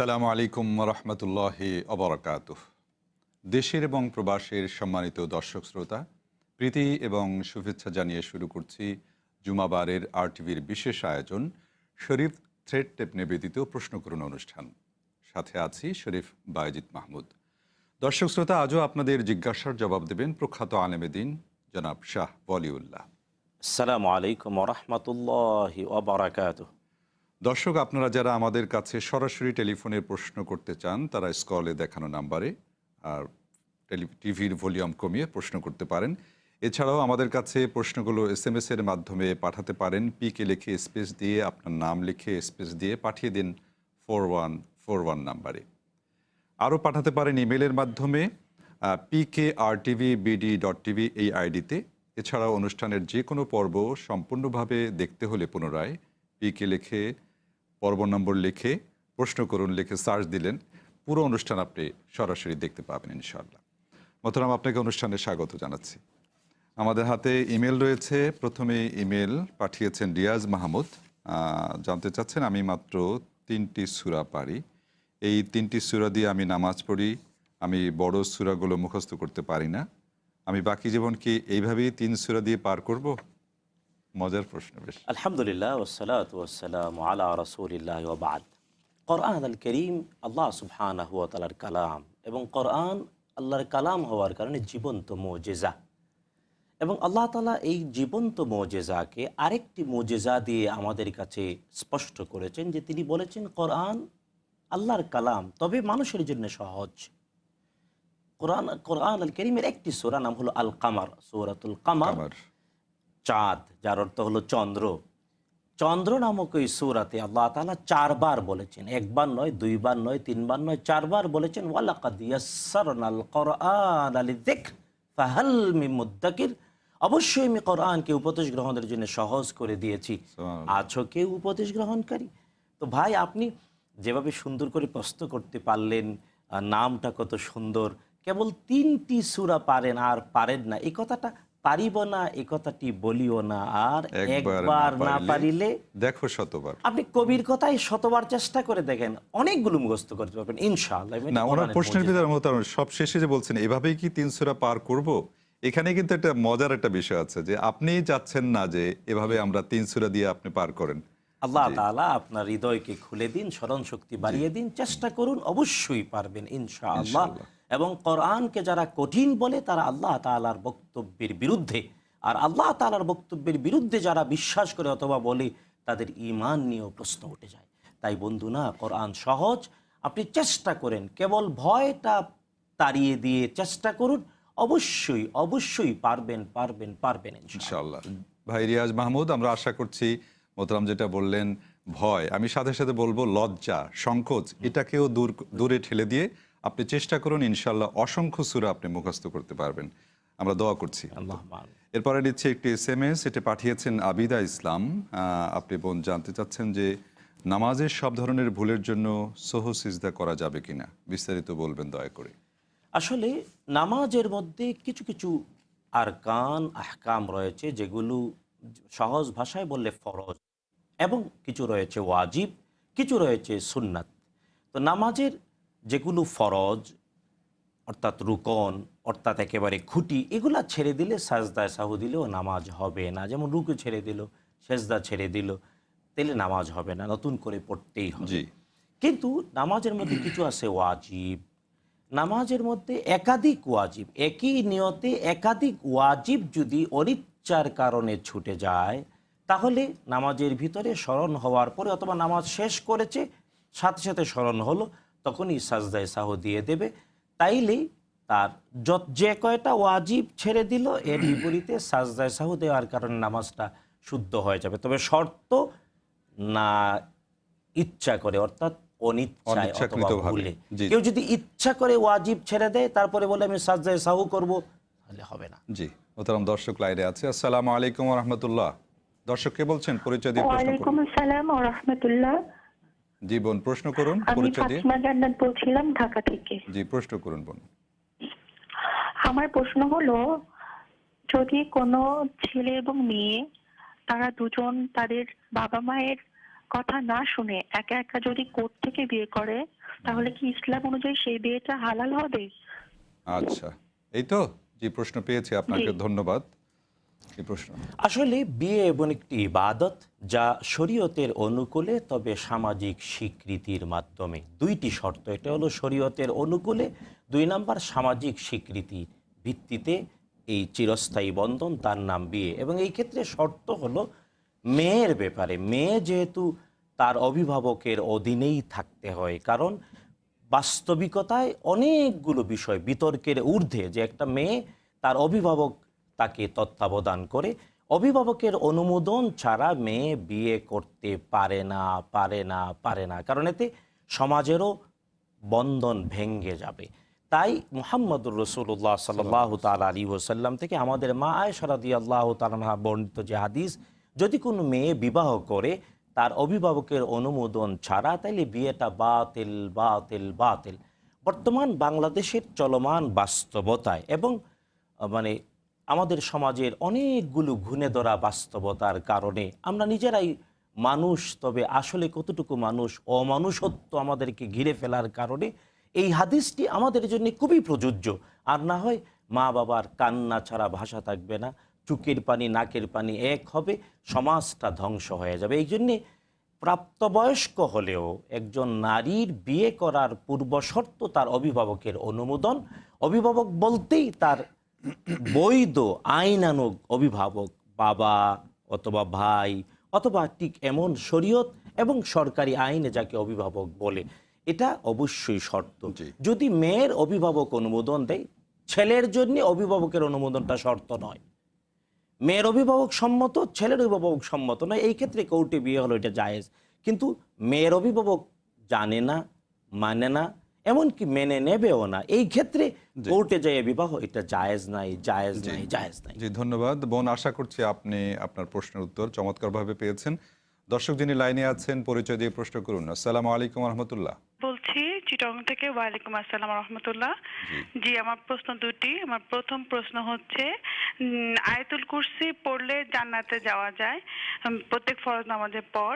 সালামু আলাইকুম রহমতুল্লাহ অবরাকাত দেশের এবং প্রবাসের সম্মানিত দর্শক শ্রোতা, প্রীতি এবং শুভেচ্ছা জানিয়ে শুরু করছি জুমাবারের আর টিভির বিশেষ আয়োজন, শরীফ থ্রেড টেপ নিবেদিত প্রশ্ন করুন অনুষ্ঠান। সাথে আছি শরীফ বায়জিৎ মাহমুদ। দর্শক শ্রোতা, আজও আপনাদের জিজ্ঞাসার জবাব দেবেন প্রখ্যাত আলেমেদিন জনাব শাহ বলিউল্লাহ। আসসালামু আলাইকুম রহমতুল্লাহ ওবরাকাত দর্শক, আপনারা যারা আমাদের কাছে সরাসরি টেলিফোনে প্রশ্ন করতে চান, তারা স্কলে দেখানো নাম্বারে আর টিভির ভলিউম কমিয়ে প্রশ্ন করতে পারেন। এছাড়াও আমাদের কাছে প্রশ্নগুলো এস এম এর মাধ্যমে পাঠাতে পারেন। পিকে লিখে স্পেস দিয়ে, আপনার নাম লিখে স্পেস দিয়ে পাঠিয়ে দিন ফোর ওয়ান ফোর ওয়ান নাম্বারে। আরও পাঠাতে পারেন ইমেলের মাধ্যমে PK R TV BD dot TV এই আইডিতে। এছাড়াও অনুষ্ঠানের যে কোনো পর্ব সম্পূর্ণভাবে দেখতে হলে পুনরায় পিকে লিখে পর্ব নম্বর লিখে, প্রশ্ন করুন লিখে সার্চ দিলেন। পুরো অনুষ্ঠান আপনি সরাসরি দেখতে পাবেন ইনশাআল্লাহ। মতরাম আপনাকে অনুষ্ঠানে স্বাগত জানাচ্ছি। আমাদের হাতে ইমেল রয়েছে। প্রথমে ইমেল পাঠিয়েছেন রিয়াজ মাহমুদ। জানতে চাচ্ছেন আমি মাত্র তিনটি সুরা পারি এই তিনটি সুরা দিয়ে আমি নামাজ পড়ি। আমি বড় সুরাগুলো মুখস্থ করতে পারি না। আমি বাকি জীবন কি এইভাবেই তিন সুরা দিয়ে পার করব? মজার প্রশ্ন বেশ। আলহামদুলিল্লাহ ওসালাত ওসালাম আলা রসুলিল্লাহ ওবাদ কোরআন আল করিম আল্লাহ সুবহানাহ ওয়া তাআলার কালাম এবং কোরআন আল্লাহর কালাম হওয়ার কারণে জীবন্ত মোজেজা। এবং আল্লাহ তালা এই জীবন্ত মোজেজাকে আরেকটি মোজেজা দিয়ে আমাদের কাছে স্পষ্ট করেছেন যে তিনি বলেছেন কোরআন আল্লাহর কালাম তবে মানুষের জন্য সহজ। কোরআন কোরআন আল করিমের একটি সোরা নাম হলো আল কামার সৌরাতুল কামার। চাঁদ যার অর্থ হলো চন্দ্র। চন্দ্র নামক এই সুরাতে আল্লাহ তালা চারবার বলেছেন। একবার নয় দুইবার নয় তিনবার নয় চারবার বলেছেন ওয়ালাকাদ ইয়াসসারনাল কোরআন আলি দেখ ফাহাল মুদ্দাকির। অবশ্যই আমি কোরআনকে উপদেশ গ্রহণের জন্য সহজ করে দিয়েছি। আছো কেউ উপদেশ গ্রহণকারী? তো ভাই আপনি যেভাবে সুন্দর করে প্রশ্ন করতে পারলেন নামটা কত সুন্দর কেবল তিনটি সুরা পারেন আর পারেন না এই কথাটা পারিব না এই কথাটি বলিও না আর একবার না পারিলে দেখো শতবার। আপনি কবির শতবার চেষ্টা করে দেখেন অনেকগুলো মুখস্থ করতে পারবেন ইনশাআল্লাহ। না ওনার প্রশ্নের ভিতরে সব শেষে যে বলছেন এভাবেই কি তিন সুরা পার করব? এখানে কিন্তু একটা মজার একটা বিষয় আছে যে আপনি চাচ্ছেন না যে এভাবে আমরা তিন সুরা দিয়ে আপনি পার করেন। আল্লাহ তাআলা আপনার হৃদয়কে খুলে দিন স্মরণ শক্তি বাড়িয়ে দিন চেষ্টা করুন অবশ্যই পারবেন ইনশাআল্লাহ। এবং কোরআনকে যারা কঠিন বলে তারা আল্লাহ তাআলার বক্তব্যের বিরুদ্ধে। আর আল্লাহ তালার বক্তব্যের বিরুদ্ধে যারা বিশ্বাস করে অথবা বলে তাদের ঈমান নিয়েও প্রশ্ন উঠে যায়। তাই বন্ধু না কোরআন সহজ। আপনি চেষ্টা করেন কেবল ভয়টা তাড়িয়ে দিয়ে চেষ্টা করুন। অবশ্যই অবশ্যই পারবেন পারবেন পারবেন। ইনশাআল্লাহ। ভাই রিয়াজ মাহমুদ আমরা আশা করছি মোতরাম যেটা বললেন ভয়। আমি সাথে সাথে বলব লজ্জা সংকোচ এটাকেও দূর দূরে ঠেলে দিয়ে আপনি চেষ্টা করুন ইনশাল্লাহ অসংখ্য সুরা আপনি মুখস্থ করতে পারবেন। আমরা দোয়া করছি। এরপরে নিচ্ছে একটি এস এম এস এটা পাঠিয়েছেন আবিদা ইসলাম। আপনি বোন জানতে চাচ্ছেন যে নামাজের সব ধরনের ভুলের জন্য সহ সিজদা করা যাবে কিনা? বিস্তারিত বলবেন দয়া করে। আসলে নামাজের মধ্যে কিছু কিছু আরকান আহকাম রয়েছে যেগুলো সহজ ভাষায় বললে ফরজ এবং কিছু রয়েছে ওয়াজিব কিছু রয়েছে সুন্নাত। তো নামাজের যেগুলো ফরজ অর্থাৎ রুকন অর্থাৎ একেবারে খুঁটি এগুলা ছেড়ে দিলে সাজদায় সাহু দিলেও নামাজ হবে না। যেমন রুকু ছেড়ে দিল সেজদা ছেড়ে দিল তাহলে নামাজ হবে না নতুন করে পড়তেই হবে। কিন্তু নামাজের মধ্যে কিছু আছে ওয়াজিব। নামাজের মধ্যে একাধিক ওয়াজিব একই নিয়তে একাধিক ওয়াজিব যদি অনিচ্ছার কারণে ছুটে যায় তাহলে নামাজের ভিতরে স্মরণ হওয়ার পরে অথবা নামাজ শেষ করেছে সাথে সাথে স্মরণ হলো তখনই সাজদায় সাহ দিয়ে দেবে। তাইলে তার যত যে কয়টা ওয়াজিব ছেড়ে দিল এর বিপরীতে সাজদায় সাহু দেওয়ার কারণে নামাজটা শুদ্ধ হয়ে যাবে। তবে শর্ত না ইচ্ছা করে অর্থাৎ অনিচ্ছায় অথবা ভুলে। কেউ যদি ইচ্ছা করে ওয়াজিব ছেড়ে দেয় তারপরে বলে আমি সাজদায় সাহু করব তাহলে হবে না। জি মোতারাম দর্শক লাইনে আছে। আসসালামু আলাইকুম রহমতুল্লাহ। দর্শক কে বলছেন? পরিচয় দিয়ে প্রশ্ন করুন। আসসালাম রহমতুল্লাহ। জি বোন প্রশ্ন করুন আমি পরিচয় দিয়ে। ফাতিমা জান্নাত বলছিলাম ঢাকা থেকে। জি প্রশ্ন করুন বোন আমার প্রশ্ন হলো যদি কোনো ছেলে এবং মেয়ে তারা দুজন তাদের বাবা মায়ের কথা না শুনে একা একা যদি কোর্ট থেকে বিয়ে করে তাহলে কি ইসলাম অনুযায়ী সেই বিয়েটা হালাল হবে? আচ্ছা এই তো? যে প্রশ্ন পেয়েছি আপনাকে ধন্যবাদ। প্রশ্ন। আসলে বিয়ে এবং একটি ইবাদত যা শরীয়তের অনুকূলে, তবে সামাজিক স্বীকৃতির মাধ্যমে। দুইটি শর্ত, এটা হলো শরীয়তের অনুকূলে, দুই নাম্বার সামাজিক স্বীকৃতি ভিত্তিতে এই চিরস্থায়ী বন্ধন, তার নাম বিয়ে। এবং এই ক্ষেত্রে শর্ত হলো মেয়ের ব্যাপারে। মেয়ে যেহেতু তার অভিভাবকের অধীনেই থাকতে হয়, কারণ বাস্তবিকতায় অনেকগুলো বিষয়, বিতর্কের ঊর্ধ্বে যে একটা মেয়ে তার অভিভাবক তাকে তত্ত্বাবধান করে অভিভাবকের অনুমোদন ছাড়া মেয়ে বিয়ে করতে পারে না পারে না পারে না। কারণ এতে সমাজেরও বন্ধন ভেঙ্গে যাবে। তাই মুহাম্মদুর রসুল্লাহ সাল্লাহ তাল আলী ওসাল্লাম থেকে আমাদের মা আয়সারাদি আল্লাহ তালা বর্ণিত যে হাদিস, যদি কোনো মেয়ে বিবাহ করে, তার অভিভাবকের অনুমোদন ছাড়া, তাইলে বিয়েটা বাতিল বাতিল বাতিল। বর্তমান বাংলাদেশের চলমান বাস্তবতায় এবং মানে আমাদের সমাজের অনেকগুলো ঘুণে ধরা বাস্তবতার কারণে আমরা নিজেরাই মানুষ, তবে আসলে কতটুকু মানুষ, অমানুষত্ব আমাদেরকে ঘিরে ফেলার কারণে এই হাদিসটি আমাদের জন্য খুবই প্রযোজ্য। আর না হয় মা বাবার কান্না ছাড়া ভাষা থাকবে না, চুকের পানি, নাকের পানি এক হবে, সমাজটা ধ্বংস হয়ে যাবে। এই জন্যে প্রাপ্তবয়স্ক হলেও একজন নারীর বিয়ে করার পূর্বশর্ত তার অভিভাবকের অনুমোদন। অভিভাবক বলতেই তার বৈধ আইনানুগ অভিভাবক বাবা অথবা ভাই অথবা ঠিক এমন শরীয়ত এবং সরকারি আইনে যাকে অভিভাবক বলে এটা অবশ্যই শর্ত। যদি মেয়ের অভিভাবক অনুমোদন দেয় ছেলের জন্য অভিভাবকের অনুমোদনটা শর্ত নয়। মেয়ের অভিভাবক সম্মত ছেলের অভিভাবক সম্মত নয় এই ক্ষেত্রে কোর্টে বিয়ে হলো এটা জায়েজ। কিন্তু মেয়ের অভিভাবক জানে না মানে না এমনকি মেনে নেবেও না। এই ক্ষেত্রে কোর্টে যায় বিবাহ এটা জায়েজ নাই জায়েজ নাই জায়েজ নাই। জি ধন্যবাদ। বোন আশা করছি আপনি আপনার প্রশ্নের উত্তর চমৎকারভাবে পেয়েছেন। দর্শক যিনি লাইনে আছেন পরিচয় দিয়ে প্রশ্ন করুন। আসসালামু আলাইকুম রহমতুল্লাহ। বলছি চিটং থেকে ওয়ালাইকুম আসসালাম রহমতুল্লাহ। জি। আমার প্রশ্ন দুটি। আমার প্রথম প্রশ্ন হচ্ছে আয়াতুল কুরসি পড়লে জান্নাতে যাওয়া যায় প্রত্যেক ফরজ নামাজের পর।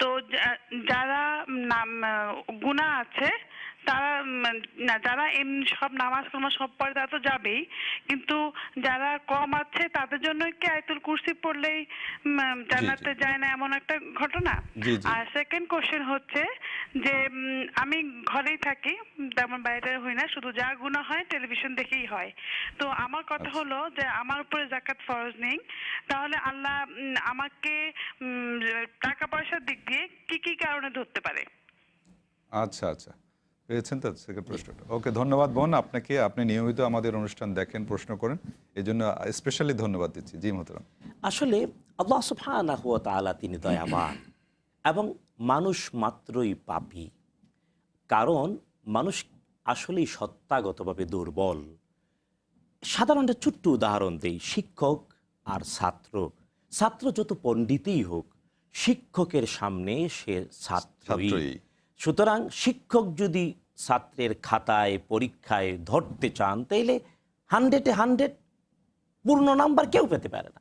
তো যারা নাম গুণা আছে তারা না যারা এম সব নামাজ কালামা সব পড়ে তারা তো যাবেই। কিন্তু যারা কম আছে তাদের জন্য কি আয়াতুল কুরসি পড়লেই উম, জান্নাতে যায় না এমন একটা ঘটনা। আর সেকেন্ড কোশ্চেন হচ্ছে যে আমি ঘরেই থাকি তেমন বাইরে হই না শুধু যা গুণা হয় টেলিভিশন দেখেই হয়। তো আমার কথা আচ্ছা। হলো যে আমার উপরে জাকাত ফরজ নেই। তাহলে আল্লাহ আমাকে টাকা পয়সার দিক দিয়ে কি কি কারণে ধরতে পারে? আচ্ছা আচ্ছা। পেয়েছেন তো সেকেন্ড প্রশ্নটা। ওকে ধন্যবাদ বোন আপনাকে আপনি নিয়মিত আমাদের অনুষ্ঠান দেখেন প্রশ্ন করেন। এই জন্য স্পেশালি ধন্যবাদ দিচ্ছি। জি মোহতরাম। আসলে আল্লাহ ওয়া তাআলা তিনি দয়াবান এবং মানুষ মাত্রই পাপী। কারণ মানুষ আসলেই সত্তাগতভাবে দুর্বল। সাধারণ একটা ছোট্ট উদাহরণ দেই শিক্ষক আর ছাত্র। ছাত্র যত পণ্ডিতই হোক শিক্ষকের সামনে সে ছাত্রই। সুতরাং শিক্ষক যদি ছাত্রের খাতায় পরীক্ষায় ধরতে চান তাইলে হান্ড্রেডে হান্ড্রেড পূর্ণ নাম্বার কেউ পেতে পারে না।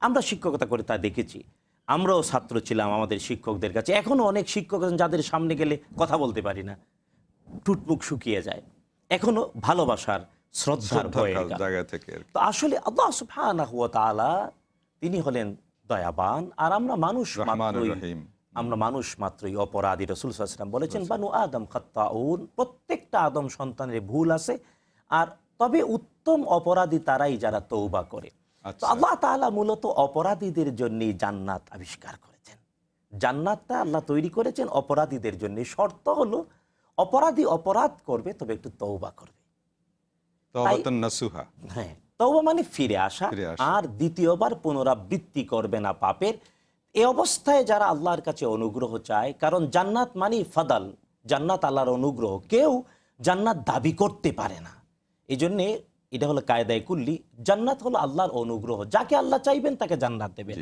আমরা শিক্ষকতা করে তা দেখেছি। আমরাও ছাত্র ছিলাম আমাদের শিক্ষকদের কাছে। এখনও অনেক শিক্ষক আছেন যাদের সামনে গেলে কথা বলতে পারি না। টুটমুখ শুকিয়ে যায়। এখনও ভালোবাসার শ্রদ্ধার জায়গা থেকে তো আসলে আল্লাহ তিনি হলেন দয়াবান আর আমরা মানুষ মাত্রই আমরা মানুষ মাত্রই অপরাধী। রসুল সাল্লাম বলেছেন বানু আদম খাত্তাউন প্রত্যেকটা আদম সন্তানের ভুল আছে। আর তবে উত্তম অপরাধী তারাই যারা তৌবা করে। তো আচ্ছা আল্লাহ তাআলা মূলত অপরাধীদের জন্যই জান্নাত আবিষ্কার করেছেন। জান্নাতটা আল্লাহ তৈরি করেছেন অপরাধীদের জন্য শর্ত হলো অপরাধী অপরাধ করবে তবে একটু তৌবা করবে। হ্যাঁ তৌবা মানে ফিরে আসা। আর দ্বিতীয়বার পুনরাবৃত্তি করবে না পাপের। এ অবস্থায় যারা আল্লাহর কাছে অনুগ্রহ চায় কারণ জান্নাত মানি ফাদাল জান্নাত আল্লাহর অনুগ্রহ কেউ জান্নাত দাবি করতে পারে না। এই জন্যে এটা হলো কায়দায় কুল্লি জান্নাত হলো আল্লাহর অনুগ্রহ যাকে আল্লাহ চাইবেন তাকে জান্নাত দেবেন।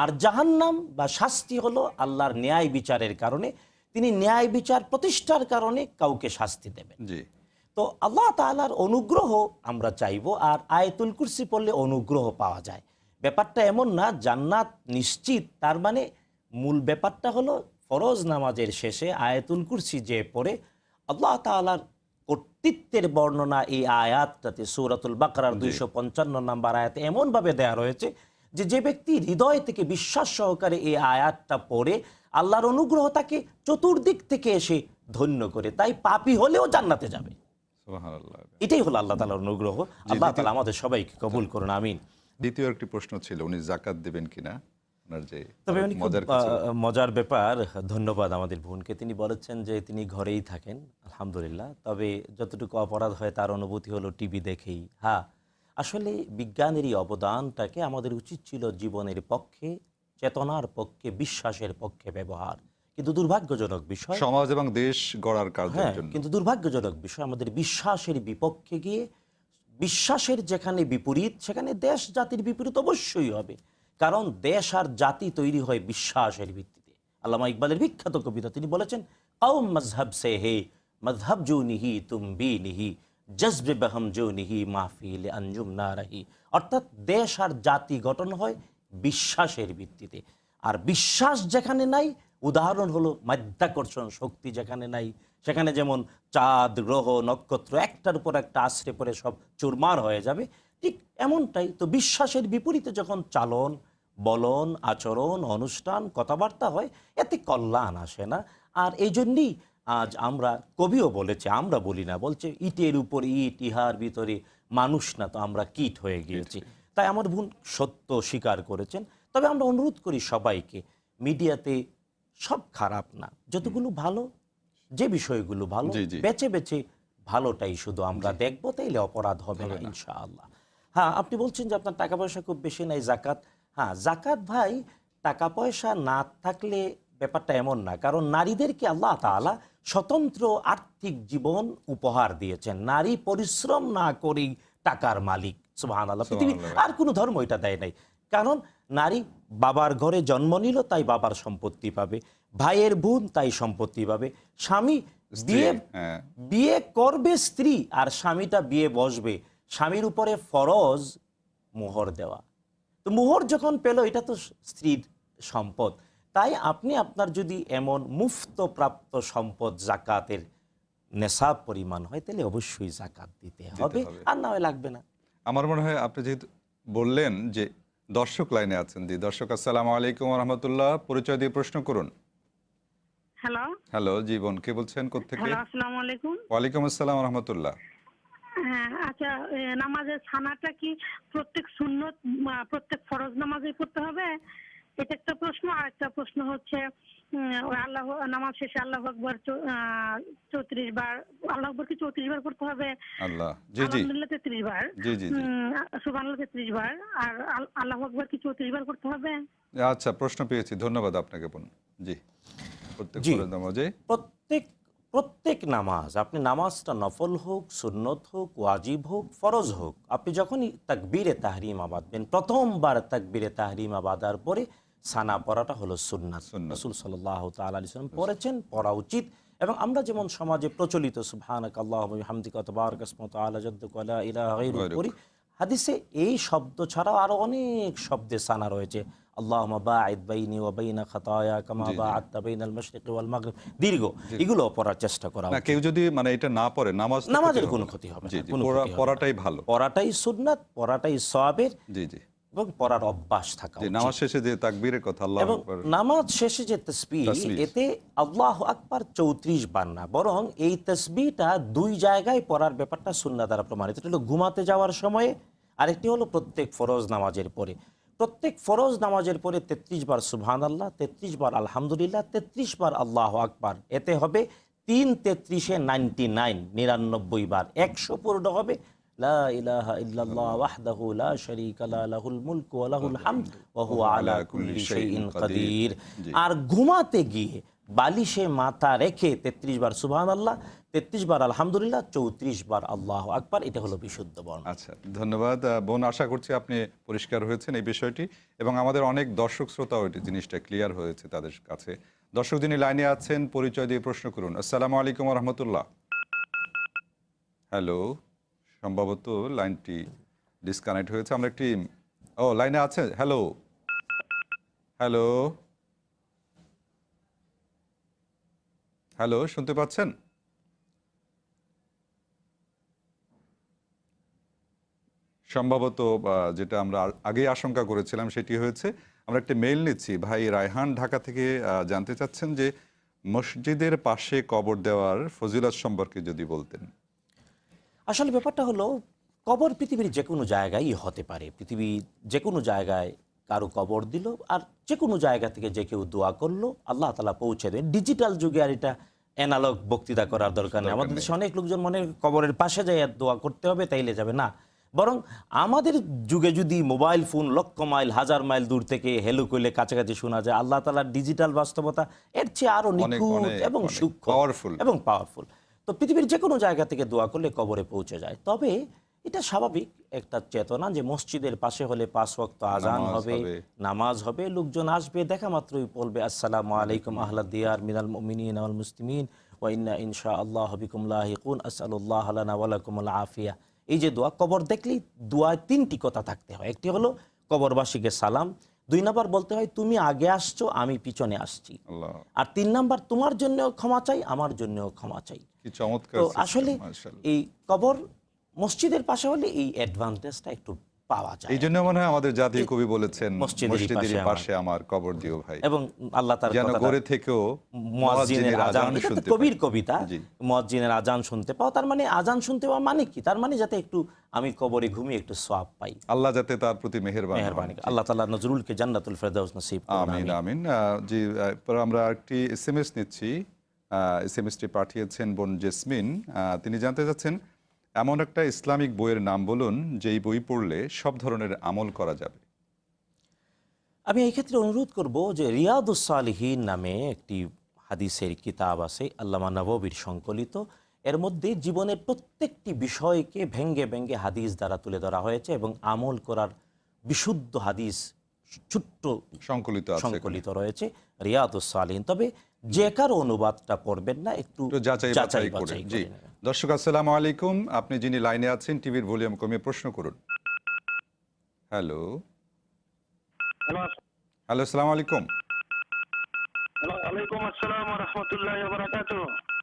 আর জাহান্নাম বা শাস্তি হলো আল্লাহর ন্যায় বিচারের কারণে তিনি ন্যায় বিচার প্রতিষ্ঠার কারণে কাউকে শাস্তি দেবেন। তো আল্লাহ তাআলার অনুগ্রহ আমরা চাইব আর আয়াতুল কুরসি পড়লে অনুগ্রহ পাওয়া যায়। ব্যাপারটা এমন না জান্নাত নিশ্চিত তার মানে মূল ব্যাপারটা হলো ফরজ নামাজের শেষে আয়াতুল কুরসি যে পড়ে আল্লাহ তাআলার কর্তৃত্বের বর্ণনা এই আয়াতটাতে সূরাতুল বাকরার দুইশো পঞ্চান্ন নাম্বার আয়াতে এমনভাবে দেয়া রয়েছে যে যে ব্যক্তি হৃদয় থেকে বিশ্বাস সহকারে এই আয়াতটা পড়ে আল্লাহর অনুগ্রহ তাকে চতুর্দিক থেকে এসে ধন্য করে তাই পাপি হলেও জান্নাতে যাবে। এটাই হলো আল্লাহ তালার অনুগ্রহ। আল্লাহ তালা আমাদের সবাইকে কবুল করুন আমিন। দ্বিতীয় একটি প্রশ্ন ছিল উনি জাকাত দেবেন কিনা? যে তবে উনি মজার ব্যাপার ধন্যবাদ আমাদের বোনকে। তিনি বলেছেন যে তিনি ঘরেই থাকেন আলহামদুলিল্লাহ। তবে যতটুকু অপরাধ হয় তার অনুভূতি হলো টিভি দেখেই। হ্যাঁ আসলে বিজ্ঞানের এই অবদানটাকে আমাদের উচিত ছিল জীবনের পক্ষে চেতনার পক্ষে বিশ্বাসের পক্ষে ব্যবহার। কিন্তু দুর্ভাগ্যজনক বিষয় সমাজ এবং দেশ গড়ার কাজের হ্যাঁ কিন্তু দুর্ভাগ্যজনক বিষয় আমাদের বিশ্বাসের বিপক্ষে গিয়ে বিশ্বাসের যেখানে বিপরীত, সেখানে দেশ জাতির বিপরীত অবশ্যই হবে। কারণ দেশ আর জাতি তৈরি হয় বিশ্বাসের ভিত্তিতে। আল্লামা ইকবালের বিখ্যাত কবিতা তিনি বলেছেন কৌম মজহব সে হে মজহব জো নিহি তুম বি নিহি জজবে বহম জো নিহি মাহফিল আঞ্জুম না রহি। অর্থাৎ দেশ আর জাতি গঠন হয় বিশ্বাসের ভিত্তিতে। আর বিশ্বাস যেখানে নাই, উদাহরণ হলো মাধ্যাকর্ষণ শক্তি যেখানে নাই সেখানে যেমন চাঁদ, গ্রহ, নক্ষত্র, একটার উপর একটা আশ্রে পরে সব চুরমার হয়ে যাবে। ঠিক এমনটাই তো বিশ্বাসের বিপরীতে যখন চালন, বলন, আচরণ, অনুষ্ঠান, কথাবার্তা হয়, এতে কল্যাণ আসে না। আর এই জন্যই আজ আমরা কবিও বলেছে, আমরা বলি না, বলছে ইটের উপর ইট, ইহার ভিতরে মানুষ না তো আমরা কীট হয়ে গিয়েছি। তাই আমার বোন সত্য স্বীকার করেছেন। তবে আমরা অনুরোধ করি সবাইকে, মিডিয়াতে সব খারাপ না, যতগুলো ভালো যে বিষয়গুলো ভালো। বেছে বেছে ভালোটাই শুধু আমরা দেখব তাইলে অপরাধ হবে না ইনশাআল্লাহ। হ্যাঁ আপনি বলছেন যে আপনার টাকা পয়সা খুব বেশি নাই জাকাত হ্যাঁ জাকাত ভাই টাকা পয়সা না থাকলে ব্যাপারটা এমন না কারণ নারীদেরকে আল্লাহ তাআলা স্বতন্ত্র আর্থিক জীবন উপহার দিয়েছেন। নারী পরিশ্রম না করেই টাকার মালিক সুবহানাল্লাহ। পৃথিবীর সুবহানাল্লাহ। আর কোনো ধর্ম এটা দেয় নাই। কারণ নারী বাবার ঘরে জন্ম নিল তাই বাবার সম্পত্তি পাবে। ভাইয়ের বোন তাই সম্পত্তি পাবে। স্বামী বিয়ে হ্যাঁ। বিয়ে করবে স্ত্রী আর স্বামীটা বিয়ে বসবে। স্বামীর উপরে ফরজ মোহর দেওয়া। তো মোহর যখন পেল এটা তো স্ত্রীর সম্পদ। তাই আপনি আপনার যদি এমন মুফত প্রাপ্ত সম্পদ জাকাতের নেশাব পরিমাণ হয় তাহলে অবশ্যই জাকাত দিতে হবে। আর না হয় লাগবে না। আমার মনে হয় আপনি যেহেতু বললেন যে দর্শক লাইনে আছেন জি দর্শক আসসালামু আলাইকুম রহমতুল্লাহ। পরিচয় দিয়ে প্রশ্ন করুন। হ্যালো হ্যালো জীবন কে বলছেন? কোথেকে হ্যালো আসসালামু আলাইকুম ওয়ালাইকুম আসসালাম রহমতুল্লাহ। হ্যাঁ আচ্ছা নামাজের ছানাটা কি প্রত্যেক সুন্নত প্রত্যেক ফরজ নামাজে পড়তে হবে? এটা একটা প্রশ্ন। আর একটা প্রশ্ন হচ্ছে আল্লাহ নামাজ শেষে আল্লাহ আকবর চৌত্রিশ বার আল্লাহ আকবর কি চৌত্রিশ বার করতে হবে? আল্লাহ আলহামদুলিল্লাহ তেত্রিশ বার। তেত্রিশ বার। আর আল্লাহ আকবর কি চৌত্রিশ বার করতে হবে? আচ্ছা প্রশ্ন পেয়েছি। ধন্যবাদ আপনাকে বোন। জি। প্রত্যেক নামাজে? প্রত্যেক প্রত্যেক নামাজ আপনি নামাজটা নফল হোক সুন্নত হোক ওয়াজিব হোক ফরজ হোক আপনি যখনই তাকবীরে তাহরিমা বাঁধবেন প্রথমবার তাকবীরে তাহরিমা বাঁধার পরে সানা পড়াটা হলো সুন্নাত। রসুল সাল্লাহ তাল্লাম পড়েছেন পড়া উচিত এবং আমরা যেমন সমাজে প্রচলিত সুবহানাক আল্লাহ হামদিকা তবারক আসমত আলা জাদ্দুক হাদিসে এই শব্দ ছাড়াও আরও অনেক শব্দে সানা রয়েছে। আল্লাহ বাইনি খাতায়া কামা মাশরিকি ওয়াল মাগরিব। দীর্ঘ এগুলো পড়ার চেষ্টা করা না কেউ যদি মানে এটা না পড়ে নামাজ নামাজের কোনো ক্ষতি হবে না, ক্ষতি হবে। পড়াটাই ভালো। পড়াটাই সুন্নাত পড়াটাই সওয়াবের। জি জি। এবং পড়ার অভ্যাস থাকা নামাজ শেষে যে তাকবীরের কথা আল্লাহ এবং নামাজ শেষে যে তসবি তাসবিহ। এতে আল্লাহ আকবার চৌত্রিশ বার না বরং এই তসবিটা দুই জায়গায় পড়ার ব্যাপারটা সুন্না দ্বারা প্রমাণিত। এটা হলো ঘুমাতে যাওয়ার সময়ে আরেকটি হলো প্রত্যেক ফরজ নামাজের পরে। প্রত্যেক ফরজ নামাজের পরে তেত্রিশ বার সুবহান আল্লাহ তেত্রিশ বার আলহামদুলিল্লাহ তেত্রিশ বার আল্লাহ আকবার। এতে হবে তিন তেত্রিশে নাইনটি নাইন নিরানব্বই বার। একশো পূর্ণ হবে আর ঘুমাতে গিয়ে বালিশে মাথা রেখে তেত্রিশ বার সুবহান আল্লাহ তেত্রিশ বার আলহামদুলিল্লাহ চৌত্রিশ বার আল্লাহ আকবার এটা হলো বিশুদ্ধ বর্ণ। আচ্ছা ধন্যবাদ বোন আশা করছি আপনি পরিষ্কার হয়েছেন এই বিষয়টি এবং আমাদের অনেক দর্শক শ্রোতাও এটি জিনিসটা ক্লিয়ার হয়েছে তাদের কাছে। দর্শক যিনি লাইনে আছেন পরিচয় দিয়ে প্রশ্ন করুন। আসসালামু আলাইকুম রহমতুল্লাহ। হ্যালো। সম্ভবত লাইনটি ডিসকানেক্ট হয়েছে। আমরা একটি, ও, লাইনে আছে। হ্যালো হ্যালো হ্যালো শুনতে পাচ্ছেন? সম্ভবত যেটা আমরা আগেই আশঙ্কা করেছিলাম সেটি হয়েছে। আমরা একটা মেইল নিচ্ছি। ভাই রায়হান ঢাকা থেকে জানতে চাচ্ছেন যে মসজিদের পাশে কবর দেওয়ার ফজিলত সম্পর্কে যদি বলতেন। আসলে ব্যাপারটা হলো কবর পৃথিবীর যে কোনো জায়গায় হতে পারে। পৃথিবী যে কোনো জায়গায় কারও কবর দিল আর যে কোনো জায়গা থেকে যে কেউ দোয়া করল আল্লাহ তালা পৌঁছে দেন। ডিজিটাল যুগে আর এটা অ্যানালগ বক্তৃতা করার দরকার নেই। আমাদের দেশে অনেক লোকজন মনে হয় কবরের পাশে যাই দোয়া করতে হবে তাইলে যাবে না। বরং আমাদের যুগে যদি মোবাইল ফোন লক্ষ মাইল হাজার মাইল দূর থেকে হেলো করলে কাছাকাছি শোনা যায় আল্লাহ তালার ডিজিটাল বাস্তবতা এর চেয়ে আরও নিখুঁত এবং সূক্ষ্ম এবং পাওয়ারফুল তো পৃথিবীর যে কোনো জায়গা থেকে দোয়া করলে কবরে পৌঁছে যায়। তবে এটা স্বাভাবিক একটা চেতনা যে মসজিদের পাশে হলে পাঁচ ওয়াক্ত আজান হবে। নামাজ হবে লোকজন আসবে দেখা মাত্রই বলবে আসসালামু আলাইকুম আহলা দিয়ার মিনাল মুমিনিন ওয়াল মুসলিমিন ওয়া ইনশা আল্লাহ বিকুম লাহিকুন আসআলুল্লাহ লানা আফিয়া। এই যে দোয়া কবর দেখলেই দোয়ায় তিনটি কথা থাকতে হয়। একটি হলো কবরবাসীকে সালাম দুই নাম্বার বলতে হয় তুমি আগে আসছো আমি পিছনে আসছি। আর তিন নাম্বার তোমার জন্য ক্ষমা চাই আমার জন্য ক্ষমা চাই। আসলে এই কবর মসজিদের পাশে হলে এই অ্যাডভান্টেজটা একটু পাওয়া যায়। এই জন্য মনে হয় আমাদের জাতীয় কবি বলেছেন মসজিদের পাশে পাশে আমার কবর দিও ভাই। এবং আল্লাহ তার যেন কথাটা- থেকেও মুয়াজ্জিনের আজান শুনতে কবির কবিতা। মুয়াজ্জিনের আজান শুনতে পাও তার মানে আজান শুনতে পাওয়া মানে কি? তার মানে যাতে একটু আমি কবরে ঘুমিয়ে একটু সোয়াব পাই। আল্লাহ যাতে তার প্রতি মেহেরবান। আল্লাহ তাআলা নজরুলকে জান্নাতুল ফেরদাউস নসিব করুন, আমিন জি আমরা একটি নিচ্ছি। পাঠিয়েছেন বোন জেসমিন। আহ, তিনি জানতে চাচ্ছেন এমন একটা ইসলামিক বইয়ের নাম বলুন যেই বই পড়লে সব ধরনের আমল করা যাবে। আমি এই ক্ষেত্রে অনুরোধ করব যে রিয়াদুস সালিহীন নামে একটি হাদিসের কিতাব আছে আল্লামা নববীর সংকলিত। এর মধ্যে জীবনের প্রত্যেকটি বিষয়কে ভেঙ্গে ভেঙ্গে হাদিস দ্বারা তুলে ধরা হয়েছে এবং আমল করার বিশুদ্ধ হাদিস ছোট্ট সংকলিত সংকলিত রয়েছে রিয়াদুস সালিহীন। তবে যে কারও অনুবাদটা পড়বেন না একটু একটু যাচাই বাছাই করে জি। দর্শক আসসালামু আলাইকুম। আপনি যিনি লাইনে আছেন টিভির ভলিউম কমিয়ে প্রশ্ন করুন। হ্যালো। হ্যালো। আসসালামু আলাইকুম। ওয়ালাইকুম আসসালাম রহমতুল্লাহ বারাকাতু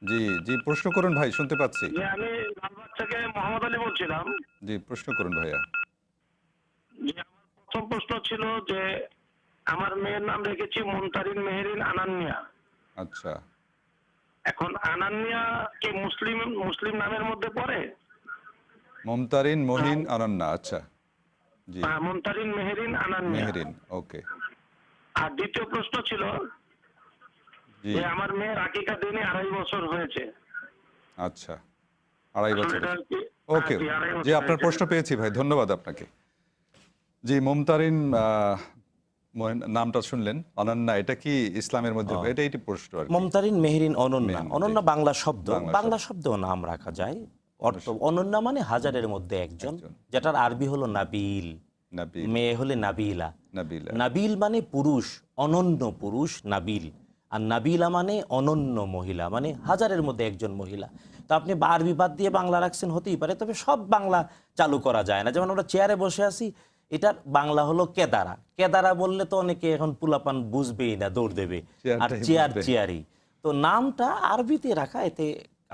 জি জি প্রশ্ন করুন ভাই শুনতে পাচ্ছি। আমি লালবাগ থেকে মোহাম্মদ আলী বলছিলাম। জি প্রশ্ন করুন ভাইয়া। যে আমার প্রথম প্রশ্ন ছিল যে আমার মেয়ের নাম রেখেছি মুনতারিন মেহেরিন আনান্নিয়া আচ্ছা। এখন আনান্নিয়া কি মুসলিম মুসলিম নামের মধ্যে পড়ে? মমতারিন মহিন আনান্না আচ্ছা। জি। হ্যাঁ, মুনতারিন মেহেরিন আনান্নিয়া মেহরিন ওকে। আর দ্বিতীয় প্রশ্ন ছিল জি। যে আমার মেয়ের আকিকা দিনে আড়াই বছর হয়েছে। আচ্ছা আড়াই বছর ওকে হ্যাঁ, জি, আপনার প্রশ্ন পেয়েছি ভাই ধন্যবাদ আপনাকে। জি মমতারিন নামটা শুনলেন? অনন্যা এটা কি ইসলামের মধ্যে এটা এটি প্রশ্ন। মমতারিন মেহরিন অনন্যা। অনন্যা বাংলা শব্দ। বাংলা শব্দেও নাম রাখা যায়। অর্থ অনন্যা মানে হাজারের মধ্যে একজন। যেটার আরবি হলো নাবিল। নাবিল। মেয়ে হলে নাবিলা। নাবিলা। নাবিল মানে পুরুষ অনন্য পুরুষ নাবিল। আর নাবিলা মানে অনন্য মহিলা মানে হাজারের মধ্যে একজন মহিলা। তো আপনি বা- আরবি বাদ দিয়ে বাংলা রাখছেন হতেই পারে। তবে সব বাংলা চালু করা যায় না। যেমন আমরা চেয়ারে বসে আছি এটার বাংলা হলো কেদারা। কেদারা বললে তো অনেকে এখন পুলাপান বুঝবেই না দৌড় দেবে। আর চেয়ার চেয়ারি চেয়ারই তো নামটা আরবিতে রাখা এতে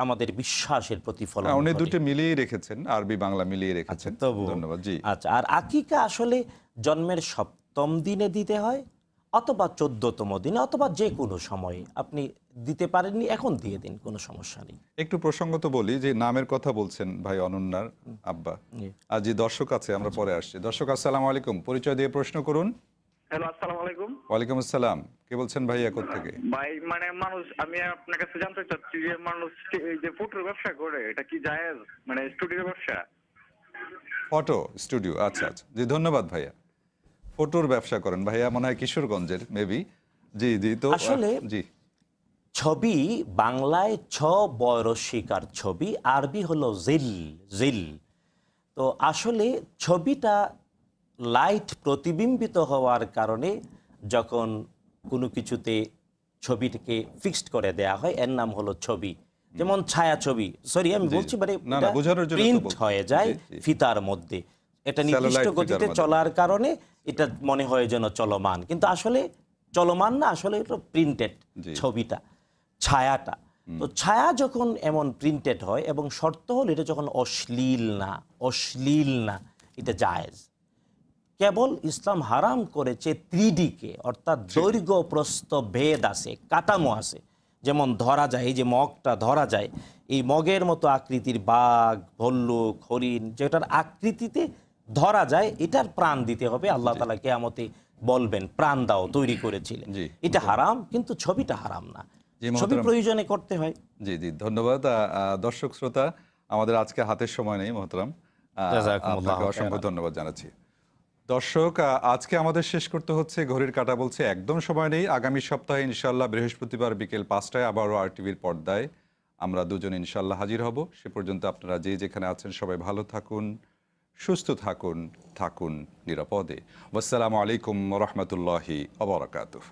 আমাদের বিশ্বাসের প্রতিফলন হ্যাঁ, উনি দুটো মিলিয়ে রেখেছেন আরবি বাংলা মিলিয়ে রেখেছেন। তবু ধন্যবাদ জি। আচ্ছা আর আকিকা আসলে জন্মের সপ্তম দিনে দিতে হয়? অথবা চোদ্দতম দিনে অথবা যে কোনো সময়ে আপনি দিতে পারেননি এখন দিয়ে দিন কোনো সমস্যা নেই। একটু প্রসঙ্গত বলি যে নামের কথা বলছেন ভাই অনন্যার আব্বা। আর যে দর্শক আছে আমরা পরে আসছি। দর্শক আসসালামু আলাইকুম। পরিচয় দিয়ে প্রশ্ন করুন। হ্যালো আসসালামু আলাইকুম। ওয়ালাইকুম আসসালাম। কে বলছেন ভাই একর থেকে? ভাই মানে মানুষ আমি আপনার কাছে জানতে চাচ্ছি যে মানুষ এই যে ফুটের ব্যবসা করে এটা কি জায়েজ? মানে স্টুডিও ব্যবসা? ফটো স্টুডিও আচ্ছা আচ্ছা। জি ধন্যবাদ ভাইয়া। ফটোর ব্যবসা করেন। ভাইয়া মনে হয় কিশোরগঞ্জের মেবি জি জি তো আসলে- জি। ছবি বাংলায় ছ বয়রসিকার ছবি আরবি হলো জিল জিল। তো আসলে ছবিটা লাইট প্রতিবিম্বিত হওয়ার কারণে যখন কোনো কিছুতে ছবিটিকে ফিক্সড করে দেয়া হয় এর নাম হলো ছবি। যেমন ছায়া ছবি। সরি আমি বলছি মানে প্রিন্ট হয়ে যায়। ফিতার মধ্যে। এটা নির্দিষ্ট গতিতে চলার কারণে এটা মনে হয় যেন চলমান। কিন্তু আসলে চলমান না আসলে এটা প্রিন্টেড ছবিটা ছায়াটা। তো ছায়া যখন এমন প্রিন্টেড হয় এবং শর্ত হল এটা যখন অশ্লীল না অশ্লীল না এটা জায়েজ। কেবল ইসলাম হারাম করেছে ত্রিডিকে অর্থাৎ দৈর্ঘ্য প্রস্থ ভেদ আছে কাঠামো আছে। যেমন ধরা যায় এই যে মগটা ধরা যায় এই মগের মতো আকৃতির বাঘ ভল্লুক হরিণ যেটার আকৃতিতে ধরা যায় এটার প্রাণ দিতে হবে। আল্লাহ তালা কেয়ামতে বলবেন প্রাণ দাও তৈরি করেছিলেন এটা হারাম কিন্তু ছবিটা হারাম না। ছবি প্রয়োজনে করতে হয়। জি জি ধন্যবাদ। দর্শক শ্রোতা আমাদের আজকে হাতের সময় নেই মহতরাম। আপনাকে অসংখ্য ধন্যবাদ জানাচ্ছি। দর্শক আজকে আমাদের শেষ করতে হচ্ছে ঘড়ির কাটা বলছে একদম সময় নেই। আগামী সপ্তাহে ইনশাল্লাহ বৃহস্পতিবার বিকেল পাঁচটায় আবারও আর টিভির পর্দায় আমরা দুজন ইনশাল্লাহ হাজির হব। সে পর্যন্ত আপনারা যে যেখানে আছেন সবাই ভালো থাকুন। সুস্থ থাকুন থাকুন নিরাপদে। আসসালামু আলাইকুম রহমতুল্লাহি অবরাকাতুহ